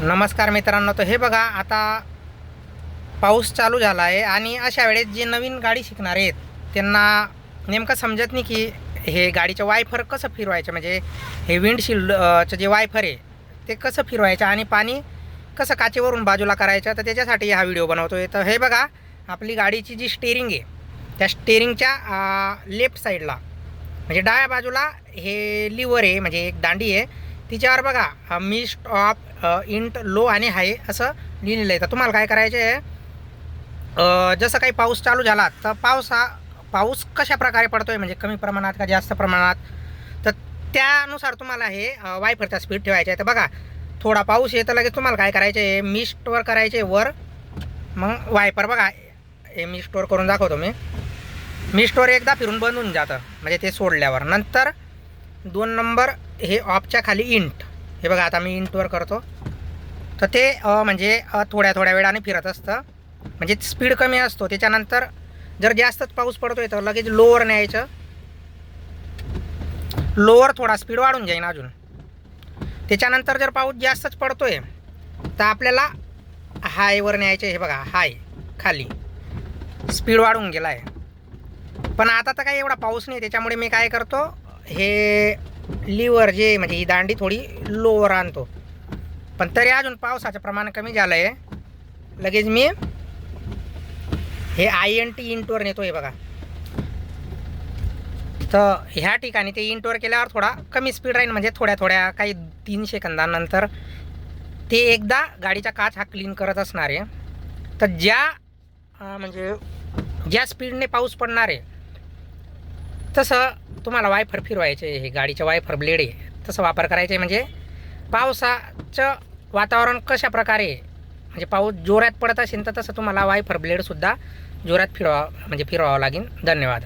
नमस्कार मित्रांनो तर हे बघा आता पाऊस चालू झाला आहे आणि अशा वेळेस जे नवीन गाडी शिकणार आहेत त्यांना नेमकं समजत नाही की हे गाडीचं वायफर कसं फिरवायचं म्हणजे हे विंडशिल्डचं जे वायफर आहे ते कसं फिरवायचं आणि पाणी कसं काचेवरून बाजूला करायचं तर त्याच्यासाठी हा व्हिडिओ बनवतो आहे तर हे बघा आपली गाडीची जी स्टेरिंग आहे त्या स्टेरिंगच्या लेफ्ट साईडला म्हणजे डाव्या बाजूला हे लिव्हर आहे म्हणजे एक दांडी आहे तिच्यावर बघा मी स्टॉप इंट लो आणि हाय असं लिहिलेलं आहे. तर तुम्हाला काय करायचं आहे जसं काही पाऊस चालू झाला तर पाऊस हा पाऊस कशा प्रकारे पडतो आहे म्हणजे कमी प्रमाणात का जास्त प्रमाणात? तर त्यानुसार तुम्हाला हे वायफरचा स्पीड ठेवायचा आहे. तर बघा थोडा पाऊस येतं लगेच तुम्हाला काय करायचं आहे मिस्टवर करायचे वर. मग वायपर बघा हे मी स्टोअर करून दाखवतो मी. मी स्टोअर एकदा फिरून बंद होऊन जातं. म्हणजे ते सोडल्यावर. नंतर दोन नंबर हे ऑफच्या खाली इंट हे बघा आता मी इंटवर करतो. तर ते म्हणजे थोड्या थोड्या वेळाने फिरत असतं. म्हणजे स्पीड कमी असतो. त्याच्यानंतर जर जास्तच पाऊस पडतोय तर लगेच लोअर न्यायचं लोअर थोडा स्पीड वाढून जाईन अजून. त्याच्यानंतर जर पाऊस जास्तच पडतोय तर आपल्याला हायवर न्यायचं हे बघा हाय खाली. स्पीड वाढून गेला आहे पण आता तर काही एवढा पाऊस नाही. त्याच्यामुळे मी काय करतो हे लिवर जे म्हणजे ही दांडी थोडी लोवर आणतो. पण तरी अजून पावसाचं प्रमाण कमी झालं आहे लगेच मी हे आय एन टी इंटवर नेतो आहे बघा. तर ह्या ठिकाणी ते इंटवर केल्यावर थोडा कमी स्पीड राहील म्हणजे थोड्या थोड्या काही तीन सेकंदानंतर ते एकदा गाडीचा काच हा क्लीन करत असणार आहे. तर ज्या म्हणजे ज्या स्पीडने पाऊस पडणार आहे तसं तुम्हाला वायफर फिरवायचे हे गाडीचे वायफर ब्लेड आहे. तसं वापर करायचं आहे म्हणजे पावसाचं वातावरण कशा प्रकारे म्हणजे पाऊस जोरात पडत असेल तर तसं तुम्हाला वायफर ब्लेडसुद्धा जोरात फिरवा म्हणजे फिरवावं लागेल. धन्यवाद.